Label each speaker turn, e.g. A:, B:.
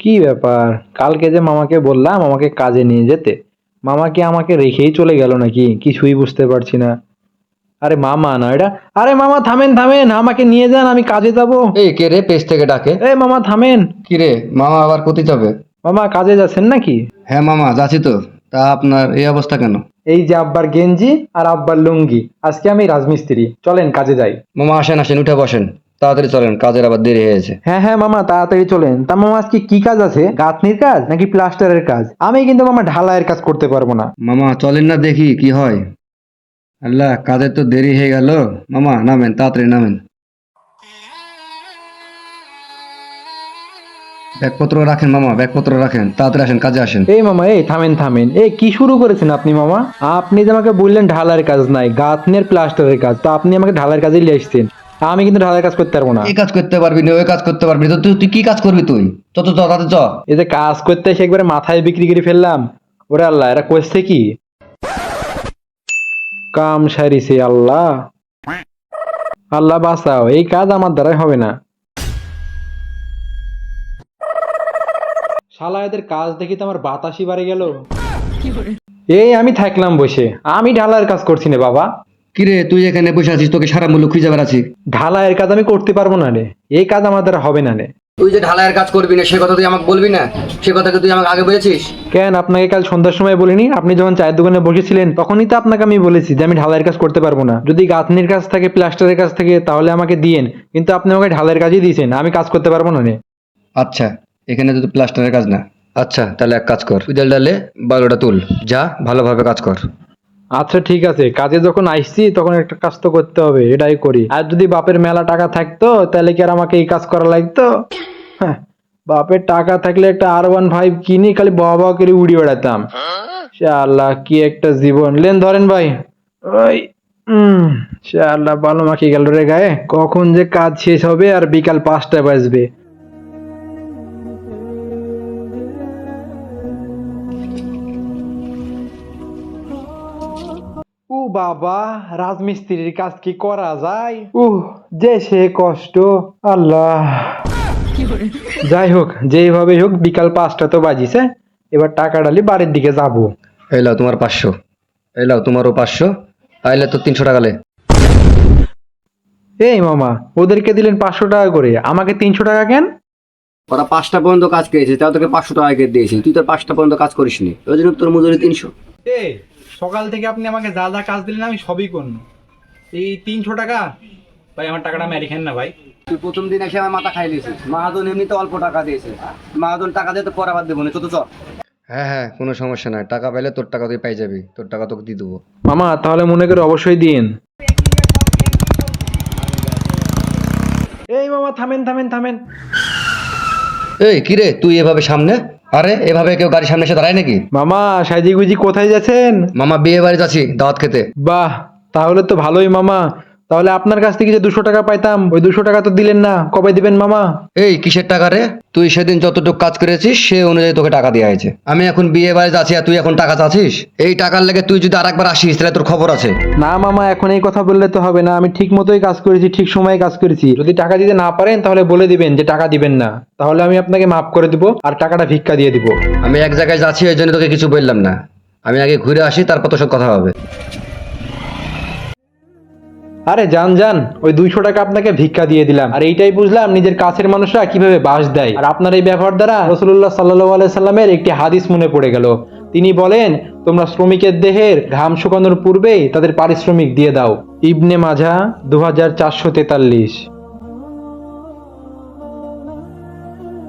A: কি ব্যাপার? কালকে যে মামাকে বললাম আমাকে কাজে নিয়ে যেতে মামা কি আমাকে রেখেই চলে গেল নাকি? কিছুই বুঝতে পারছি না। আরে মামা না এটা আরে মামা থামেন থামেন আমাকে নিয়ে যান আমি কাজে যাব।
B: এই কে রে পেজ থেকে ডাকে?
A: এ মামা থামেন।
B: কি রে মামা আবার কোথায় যাবে?
A: মামা কাজে যাচ্ছেন নাকি?
B: হ্যাঁ মামা যাচ্ছি তো। তা আপনার এই অবস্থা কেন?
A: এই যে আব্বার গেঞ্জি আর আব্বার লুঙ্গি আজকে আমি রাজমিস্ত্রি। চলেন কাজে যাই।
B: মামা আসেন আসেন উঠে বসেন। তাড়াতাড়ি চলেন কাজের আবার দেরি হয়ে গেছে।
A: হ্যাঁ হ্যাঁ মামা তাড়াতাড়ি চলেন। তা মামা আজকে কি কাজ আছে? গাঁথনির কাজ নাকি প্লাস্টারের কাজ? আমি কিন্তু মামা ঢালাইয়ের কাজ করতে পারব না।
B: মামা চলেন না দেখি কি হয়। আল্লাহ কাজের তো দেরি হয়ে গেল। মামা নামেন তাড়াতাড়ি নামেন। ব্যাগপত্র রাখেন মামা ব্যাগপত্র রাখেন। তাড়াতাড়ি আসেন কাজে আসেন।
A: এই মামা এই থামেন থামেন। এই কি শুরু করেছেন আপনি মামা? আপনি যে আমাকে বললেন ঢালাইয়ের কাজ নাই গাঁথনের প্লাস্টারের কাজ তো আপনি আমাকে ঢালাইয়ের কাজে নিয়ে আসছেন আমি কিন্তু ঢালাই কাজ করতে পারব না।
B: এই কাজ করতে পারবি না ওই কাজ করতে পারবি না। তো তুই তুই কি কাজ করবি তুই? তো চ তাতে চ।
A: এই যে কাজ করতে এসে একবারে মাথায় বিক্রি করে ফেললাম। ওরে আল্লাহ এরা করছে কি? কাম সারিছে আল্লাহ। আল্লাহ বাঁচাও এই কাজ আমার দ্বারাই হবে না। শালা এদের কাজ দেখি তো আমার বাতাসই বাড়ে গেল। এই আমি থাকলাম বসে। আমি ঢালাইয়ের কাজ করছি না বাবা।
B: কিরে তুই এখানে বসে আছিস? তোকে সারা মূল্য খুঁজে বেড়াচ্ছি।
A: ঢালাইয়ের কাজ আমি করতে পারব না রে। এই কাজ আমার দ্বারা হবে না রে।
B: তুই যে ঢালাইয়ের কাজ করবি না সে কথা তুই আমাকে বলবি না? সে কথাকে তুই আমাকে আগে বলেছিস?
A: কেন আপনাকে কাল সন্ধ্যার সময় বলিনি? আপনি যখন চায়ের দোকানে বসেছিলেন তখনই তো আপনাকে আমি বলেছি যে আমি ঢালাইয়ের কাজ করতে পারব না। যদি গাঁথনির কাজ থাকে প্লাস্টারের কাজ থাকে তাহলে আমাকে দিয়েন। কিন্তু আপনি আমাকে ঢালাইয়ের কাজই দিয়েছেন আমি কাজ করতে পারব না রে।
B: আচ্ছা এখানে তো প্লাস্টারের কাজ না। আচ্ছা তাহলে এক কাজ কর। তুই ডাল ডালে বালুটা তুল। যা ভালোভাবে কাজ কর।
A: আচ্ছা ঠিক আছে। কাজে যখন আইসছি তখন একটা কাজ তো করতে হবে এটাই করি। আর যদি বাপের মেলা টাকা থাকতো তাহলে কি আর আমাকে এই কাজ করা লাগতো? হ্যাঁ, বাপের টাকা থাকলে একটা আর ওয়ান ফাইভ কিনি খালি বাবা বাবা করে উড়ি বেড়াতাম। সে আল্লাহ কি একটা জীবন। লেন ধরেন ভাই। ওই সে আল্লাহ ভালো মাখি গেল রে গায়ে। কখন যে কাজ শেষ হবে আর বিকাল পাঁচটা বাজবে। বাবা রাজমিস্ত্রির কাজ কি করা যায়? উহ যে সে কষ্ট আল্লাহ। যাই হোক যেইভাবে হোক বিকাল পাঁচটা তো বাজিছে এবার টাকা ডালি বাড়ির দিকে যাব।
B: এই লাও তোমার পাঁচশো এই লাও তোমারও পাঁচশো আইলে তো তিনশো টাকা লে।
A: এই মামা ওদেরকে দিলেন পাঁচশো টাকা করে আমাকে তিনশো টাকা কেন?
B: ওরা পাঁচটা পর্যন্ত কাজ করেছে তাও তোকে পাঁচশো টাকা করে দিয়েছি তুই তো পাঁচটা পর্যন্ত কাজ করিস নি ওই জন্য তোর মজুরি তিনশো।
A: এই সকাল থেকে আপনি আমাকে যা যা কাজ দিলেন আমি সবই করব। এই তিনশো টাকা? ভাই আমার টাকাটা আমি খান না ভাই।
B: তুই প্রথম দিন এসে আমার মাথা খাই দিয়েছিস। মাহাজন এমনিতে অল্প টাকা দিয়েছে। মাহাজন টাকা দিয়ে তো পরে আবার দেবো না চত চ হ্যাঁ হ্যাঁ কোনো সমস্যা নাই। টাকা পাইলে তোর টাকা তুই পাই যাবি। তোর টাকা তোকে দিয়ে দেবো।
A: মামা তাহলে মনে করে অবশ্যই দিন এই মামা থামেন থামেন থামেন।
B: এই কিরে তুই এভাবে সামনে? আরে এভাবে কেউ গাড়ির সামনে এসে দাঁড়ায় নাকি?
A: মামা সাইজি গুজি কোথায় যাচ্ছেন?
B: মামা বিয়ে বাড়ি যাচ্ছি দাওয়াত খেতে।
A: বাহ তাহলে তো ভালোই মামা। তাহলে আপনার কাছ থেকে যে দুশো টাকা পাইতাম ওই দুশো টাকা তো দিলেন না। কবে দিবেন মামা?
B: এই কিসের টাকা রে? তুই সেদিন যতটুকু কাজ করেছিস সে অনুযায়ী তোকে টাকা দেওয়া হয়েছে। আমি এখন বিয়ে বাড়ি যাচ্ছি আর তুই এখন টাকা চাচ্ছিস? এই টাকার লেগে তুই যদি আরেকবার আসিস তাহলে তোর খবর আছে।
A: না মামা এখন এই কথা বললে তো হবে না। আমি ঠিক মতোই কাজ করেছি ঠিক সময়ে কাজ করেছি। যদি টাকা দিতে না পারেন তাহলে বলে দিবেন যে টাকা দিবেন না। তাহলে আমি আপনাকে মাফ করে দিব আর টাকাটা ভিক্ষা দিয়ে দিব।
B: আমি এক জায়গায় যাচ্ছি ওই জন্য তোকে কিছু বললাম না। আমি আগে ঘুরে আসি তারপর তোর সব কথা হবে।
A: আরে যান যান ওই দুইশো টাকা আপনাকে ভিক্ষা দিয়ে দিলাম। আর এইটাই বুঝলাম নিজের কাছের মানুষরা কীভাবে বাস দেয়। আর আপনার এই ব্যবহার দ্বারা রসুল্লাহ সাল্লাহ সাল্লামের একটি হাদিস মনে পড়ে গেল। তিনি বলেন, তোমরা শ্রমিকের দেহের ঘাম শুকানোর পূর্বেই তাদের পারিশ্রমিক দিয়ে দাও। ইবনে মাঝা দু হাজার চারশো তেতাল্লিশ।